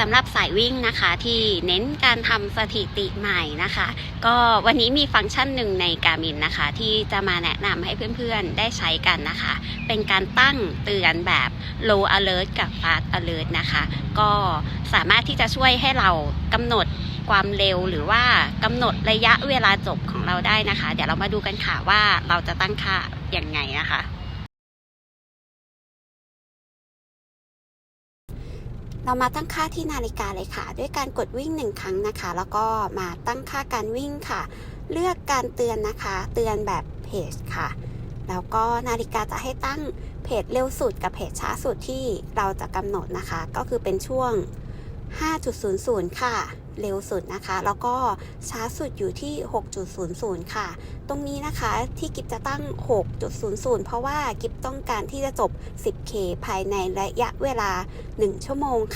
สำหรับสายวิ่งนะคะที่เน้นการทำสถิติใหม่นะคะ ก็วันนี้มีฟังก์ชันหนึ่งในการมินนะคะ ที่จะมาแนะนำให้เพื่อนๆได้ใช้กันนะคะ เป็นการตั้งเตือนแบบ low alert กับ fast alert นะคะ ก็สามารถที่จะช่วยให้เรากำหนดความเร็วหรือว่ากำหนดระยะเวลาจบของเราได้นะคะ เดี๋ยวเรามาดูกันค่ะว่าเราจะตั้งค่าอย่างไงนะคะ เรามาตั้งค่าที่นาฬิกาเลยค่ะ ด้วยการกดวิ่งหนึ่งครั้งนะคะ แล้วก็มาตั้งค่าการวิ่งค่ะ เลือกการเตือนนะคะ เตือนแบบเพจค่ะ แล้วก็นาฬิกาจะให้ตั้งเพจเร็วสุดกับเพจช้าสุดที่เราจะกำหนดนะคะ ก็คือเป็นช่วง 5.00 ค่ะ เร็วสุดนะคะ แล้วก็ช้าสุดอยู่ที่ 6.00 ค่ะ ตรงนี้นะคะที่กิฟจะตั้ง 6.00 เพราะว่ากิฟต้องการที่จะจบ 10K ภายในระยะเวลา 1 ชั่วโมงค่ะ